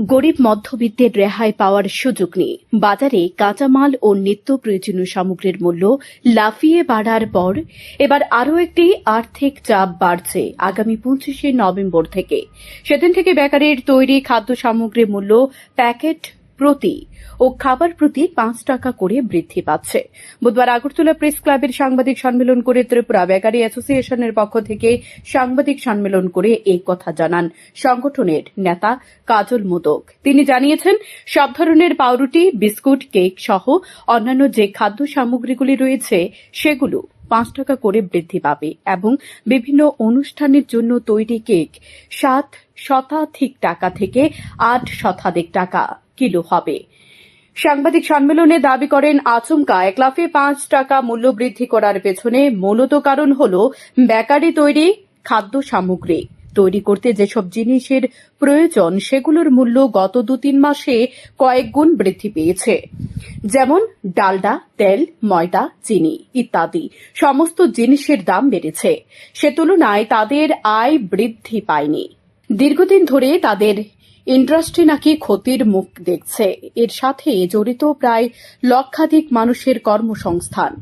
গরিব মধ্যবিত্তের রেহাই পাওয়ার সুযোগ নেই। বাজারে কাঁচামাল ও নিত্য প্রয়োজনীয় সামগ্রীর মূল্য লাফিয়ে বাড়ার পর এবার আরও একটি আর্থিক চাপ বাড়ছে আগামী পঁচিশে নভেম্বর থেকে। সেদিন থেকে বেকারের তৈরি খাদ্য সামগ্রীর মূল্য প্যাকেট প্রতি ও খাবার প্রতি পাঁচ টাকা করে বৃদ্ধি পাচ্ছে। বুধবার আগরতলা প্রেস ক্লাবের সাংবাদিক সম্মেলন করে ত্রিপুরা বেকারি অ্যাসোসিয়েশনের পক্ষ থেকে সাংবাদিক সম্মেলন করে এই কথা জানান সংগঠনের নেতা কাজল মোদক। তিনি জানিয়েছেন, সব ধরনের পাউরুটি, বিস্কুট, কেক সহ অন্যান্য যে খাদ্য সামগ্রীগুলি রয়েছে, সেগুলো পাঁচ টাকা করে বৃদ্ধি পাবে এবং বিভিন্ন অনুষ্ঠানের জন্য তৈরি কেক সাত শতাধিক টাকা থেকে আট শতাধিক টাকা কিলো হবে। সাংবাদিক সম্মেলনে দাবি করেন, আচমকা এক লাফে পাঁচ টাকা মূল্য বৃদ্ধি করার পেছনে মূলত কারণ হল বেকারি তৈরি, খাদ্য সামগ্রী। তৈরি করতে যেসব জিনিসের প্রয়োজন, সেগুলোর মূল্য গত দু তিন মাসে কয়েক গুণ বৃদ্ধি পেয়েছে। যেমন ডালডা, তেল, ময়দা, চিনি ইত্যাদি। সমস্ত জিনিসের দাম বেড়েছে। সে তুলনায় তাদের আয় বৃদ্ধি পায়নি। দীর্ঘদিন ধরে তাদের ইন্ডাস্ট্রি নাকি ক্ষতির মুখ দেখছে। এর সাথে জড়িত প্রায় লক্ষাধিক মানুষের কর্মসংস্থান।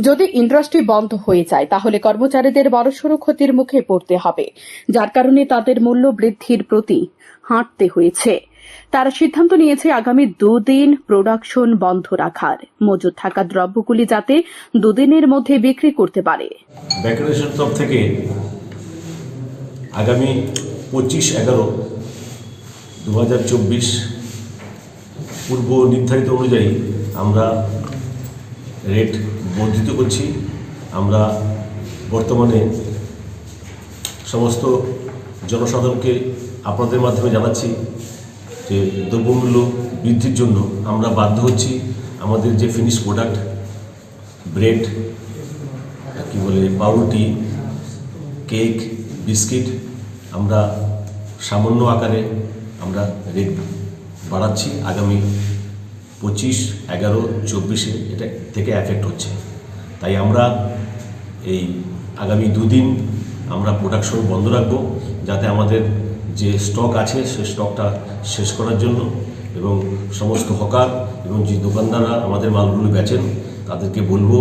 যদি ইন্ডাস্ট্রি বন্ধ হয়ে যায়, তাহলে কর্মচারীদের বড়সড় ক্ষতির মুখে পড়তে হবে, যার কারণে তাদের মূল্য বৃদ্ধির প্রতি হাঁটতে হয়েছে। তারা সিদ্ধান্ত নিয়েছে আগামী দুদিন প্রোডাকশন বন্ধ রাখার। মজুদ থাকা দ্রব্যগুলি যাতে দুদিনের মধ্যে বিক্রি করতে পারে। আগামী পঁচিশ এগারো দু হাজার চব্বিশ। পূর্ব নির্ধারিত অনুযায়ী আমরা রেট বর্ধিত করছি। আমরা বর্তমানে সমস্ত জনসাধারণকে আপনাদের মাধ্যমে জানাচ্ছি যে দ্রব্যমূল্য বৃদ্ধির জন্য আমরা বাধ্য হচ্ছি আমাদের যে ফিনিশ প্রোডাক্ট ব্রেড কি বলে, পাউরুটি কেক বিস্কিট আমরা সামান্য আকারে আমরা রেট বাড়াচ্ছি। আগামী পঁচিশ, এগারো, চব্বিশে এটা থেকে এফেক্ট হচ্ছে। তাই আমরা এই আগামী দুদিন আমরা প্রোডাকশন বন্ধ রাখব, যাতে আমাদের যে স্টক আছে, সে স্টকটা শেষ করার জন্য এবং সমস্ত হকার এবং যে দোকানদাররা আমাদের মালগুলো বেচেন, তাদেরকে বলব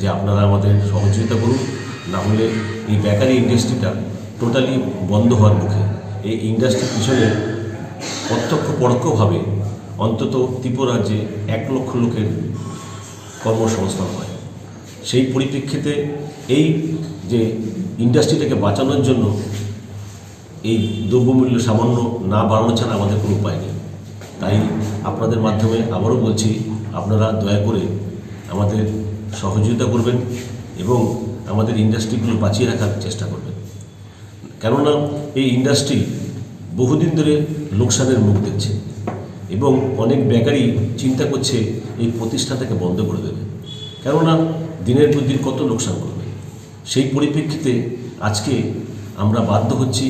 যে আপনারা আমাদের সহযোগিতা করুন। না হলে এই বেকারি ইন্ডাস্ট্রিটা টোটালি বন্ধ হওয়ার মুখে। এই ইন্ডাস্ট্রির পিছনে প্রত্যক্ষ পরোক্ষভাবে অন্তত ত্রিপুরাজ্যে এক লক্ষ লোকের কর্মসংস্থান হয়, সেই পরিপ্রেক্ষিতে এই যে ইন্ডাস্ট্রিটাকে বাঁচানোর জন্য এই দ্রব্যমূল্য সামান্য না বাড়ানো ছাড়া আমাদের কোনো উপায় নেই। তাই আপনাদের মাধ্যমে আবারও বলছি, আপনারা দয়া করে আমাদের সহযোগিতা করবেন এবং আমাদের ইন্ডাস্ট্রিগুলো বাঁচিয়ে রাখার চেষ্টা করবেন। কেননা এই ইন্ডাস্ট্রি বহুদিন ধরে লোকসানের মুখ দেখছে এবং অনেক বেকারি চিন্তা করছে এই প্রতিষ্ঠানটাকে বন্ধ করে দেবে। কেননা দিনের পর দিন কত লোকসান করবে। সেই পরিপ্রেক্ষিতে আজকে আমরা বাধ্য হচ্ছি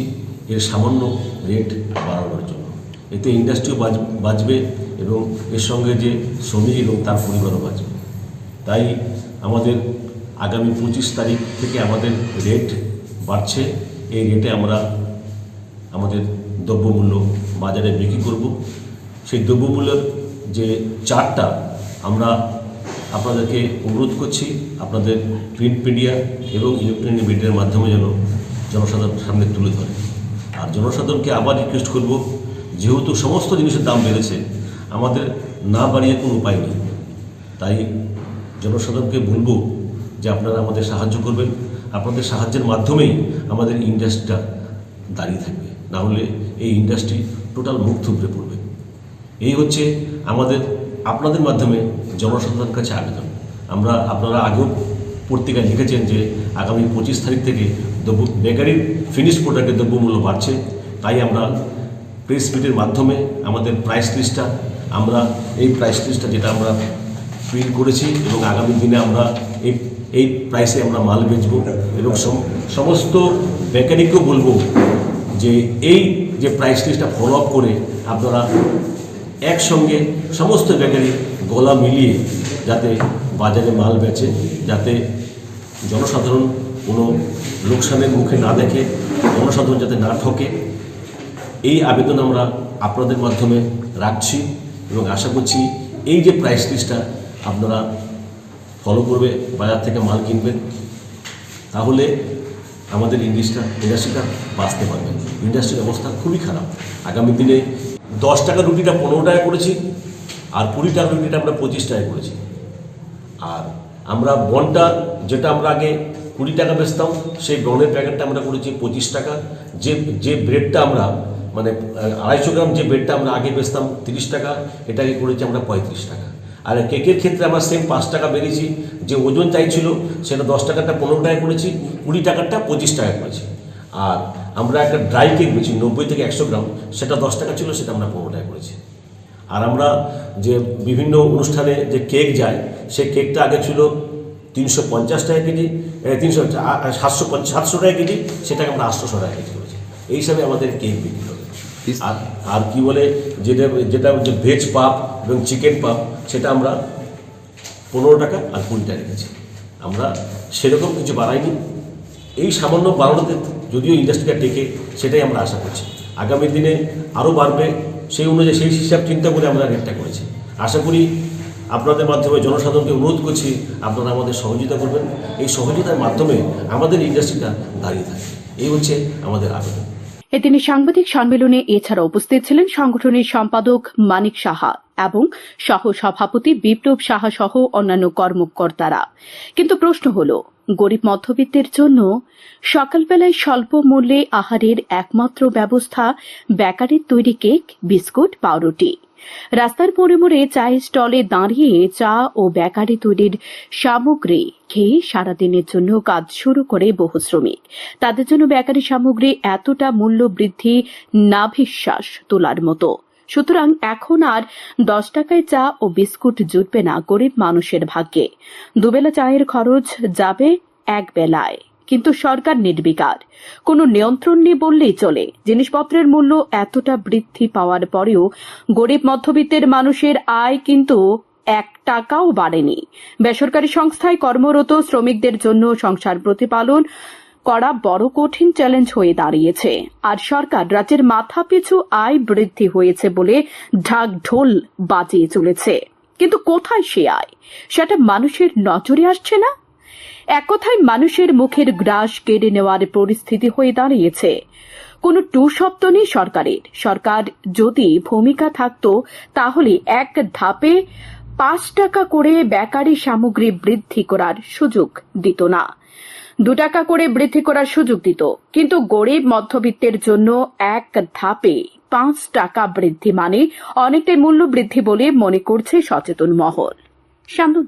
এর সামান্য রেট বাড়ানোর জন্য। এতে ইন্ডাস্ট্রিও বাঁচ বাঁচবে এবং এর সঙ্গে যে শ্রমিক এবং তার পরিবারও বাঁচবে। তাই আমাদের আগামী পঁচিশ তারিখ থেকে আমাদের রেট বাড়ছে। এই রেটে আমরা আমাদের দ্রব্যমূল্য বাজারে বিক্রি করব। সেই দ্রব্যমূল্যের যে চারটা আমরা আপনাদেরকে অনুরোধ করছি, আপনাদের প্রিন্ট মিডিয়া এবং ইলেকট্রনিক মিডিয়ার মাধ্যমে যেন জনসাধারণ সামনে তুলে ধরে। আর জনসাধারণকে আবার রিকোয়েস্ট করব, যেহেতু সমস্ত জিনিসের দাম বেড়েছে, আমাদের না বাড়িয়ে কোনো উপায় নেই। তাই জনসাধারণকে বলব যে আপনারা আমাদের সাহায্য করবেন। আপনাদের সাহায্যের মাধ্যমেই আমাদের ইন্ডাস্ট্রিটা দাঁড়িয়ে থাকবে। না হলে এই ইন্ডাস্ট্রি টোটাল মুখ থুবড়ে পড়বে। এই হচ্ছে আমাদের, আপনাদের মাধ্যমে জনসাধারণের কাছে আবেদন। আমরা, আপনারা আগেও পত্রিকায় লিখেছেন যে আগামী পঁচিশ তারিখ থেকে দ্রব্য বেকারির ফিনিশ প্রোডাক্টের দ্রব্যমূল্য বাড়ছে। তাই আমরা প্রেস মিটের মাধ্যমে আমাদের প্রাইস লিস্টটা আমরা এই প্রাইস লিস্টটা যেটা আমরা প্রিন্ট করেছি এবং আগামী দিনে আমরা এই এই প্রাইসে আমরা মাল বেচব এবং সম- সমস্ত বেকারিকেও বলব যে এই যে প্রাইস লিস্টটা ফলো আপ করে আপনারা একসঙ্গে সমস্ত বেকারি গলা মিলিয়ে যাতে বাজারে মাল বেচে, যাতে জনসাধারণ কোনো লোকসানের মুখে না দেখে, জনসাধারণ যাতে না ঠকে। এই আবেদন আমরা আপনাদের মাধ্যমে রাখছি এবং আশা করছি এই যে প্রাইস লিস্টটা আপনারা ফলো করবে, বাজার থেকে মাল কিনবেন তাহলে আমাদের ইন্ডাস্ট্রিটা ইন্ডাস্ট্রিটা বাঁচতে পারবে। ইন্ডাস্ট্রির অবস্থা খুবই খারাপ। আগামী দিনে দশ টাকা রুটিটা পনেরো টাকা করেছি, আর কুড়ি টাকা রুটিটা আমরা পঁচিশ টাকা করেছি। আর আমরা বনটা, যেটা আমরা আগে কুড়ি টাকা বেচতাম, সেই বনের প্যাকেটটা আমরা করেছি পঁচিশ টাকা। যে যে ব্রেডটা আমরা মানে আড়াইশো গ্রাম যে ব্রেডটা আমরা আগে বেচতাম তিরিশ টাকা, এটাকে করেছি আমরা পঁয়ত্রিশ টাকা। আর কেকের ক্ষেত্রে আমরা সেম পাঁচ টাকা বেড়েছি। যে ওজন চাইছিল, সেটা দশ টাকাটা, পনেরো টাকা করেছি, কুড়ি টাকাটা, পঁচিশ টাকা করেছি। আর আমরা একটা ড্রাই কেক বেছি নব্বই থেকে একশো গ্রাম, সেটা দশ টাকা ছিল, সেটা আমরা পনেরো টাকা করেছি। আর আমরা যে বিভিন্ন অনুষ্ঠানে যে কেক যায়, সেই কেকটা আগে ছিল তিনশো পঞ্চাশ টাকা কেজি তিনশো সাতশো সাতশো টাকা কেজি, সেটাকে আমরা আটশোশো টাকা কেজি করেছি। এই হিসাবে আমাদের কেক বিক্রি আর কি বলে, যেটা যেটা হচ্ছে ভেজ পাপ এবং চিকেন পাপ, সেটা আমরা পনেরো টাকা আর কুড়ি টাকা রেখেছি। আমরা সেরকম কিছু বাড়াইনি। এই সামান্য বাড়ানোতে যদিও ইন্ডাস্ট্রিটা টেকে, সেটাই আমরা আশা করছি। আগামী দিনে আরও বাড়বে, সেই অনুযায়ী, সেই হিসাব চিন্তা করে আমরা রেটটা করেছি। আশা করি আপনাদের মাধ্যমে জনসাধারণকে অনুরোধ করছি, আপনারা আমাদের সহযোগিতা করবেন। এই সহযোগিতার মাধ্যমে আমাদের ইন্ডাস্ট্রিটা দাঁড়িয়ে থাকে এই হচ্ছে আমাদের আবেদন। এদিনে সাংবাদিক সম্মেলনে এছাড়া উপস্থিত ছিলেন সংগঠনের সম্পাদক মানিক সাহা এবং সহ সভাপতি বিপ্লব সাহা সহ অন্যান্য কর্মকর্তারা। কিন্তু প্রশ্ন হল, গরিব মধ্যবিত্তের জন্য সকালবেলায় স্বল্প মূল্যে আহারের একমাত্র ব্যবস্থা বেকারির তৈরি কেক, বিস্কুট, পাউরুটি। রাস্তার মোড়ে মোড়ে চায়ের স্টলে দাঁড়িয়ে চা ও বেকারি তৈরির সামগ্রী খেয়ে সারাদিনের জন্য কাজ শুরু করে বহু শ্রমিক। তাদের জন্য বেকারি সামগ্রী এতটা মূল্য বৃদ্ধি নাভিশ্বাস তোলার মতো। সুতরাং এখন আর দশ টাকায় চা ও বিস্কুট জুটবে না গরিব মানুষের ভাগ্যে। দুবেলা চায়ের খরচ যাবে এক বেলায় কিন্তু সরকার নির্বিকার। কোনো নিয়ন্ত্রণ নেই বললেই চলে। জিনিসপত্রের মূল্য এতটা বৃদ্ধি পাওয়ার পরেও গরিব মধ্যবিত্তের মানুষের আয় কিন্তু এক টাকাও বাড়েনি। বেসরকারি সংস্থায় কর্মরত শ্রমিকদের জন্য সংসার প্রতিপালন করা বড় কঠিন চ্যালেঞ্জ হয়ে দাঁড়িয়েছে। আর সরকার রাজ্যের মাথাপিছু আয় বৃদ্ধি হয়েছে বলে ঢাক ঢোল বাজিয়ে চলেছে। কিন্তু কোথায় সে আয়? সেটা মানুষের নজরে আসছে না? এক কথায় মানুষের মুখের গ্রাস কেড়ে নেওয়ার পরিস্থিতি হয়ে দাঁড়িয়েছে। কোনো টু শব্দ নেই সরকারের। সরকার যদি ভূমিকা থাকতো, তাহলে এক ধাপে পাঁচ টাকা করে বেকারি সামগ্রী বৃদ্ধি করার সুযোগ দিত না। দু টাকা করে বৃদ্ধি করার সুযোগ দিত। কিন্তু গরিব মধ্যবিত্তের জন্য এক ধাপে পাঁচ টাকা বৃদ্ধি মানে অনেকটাই মূল্য বৃদ্ধি বলে মনে করছে সচেতন মহল। শ্যামল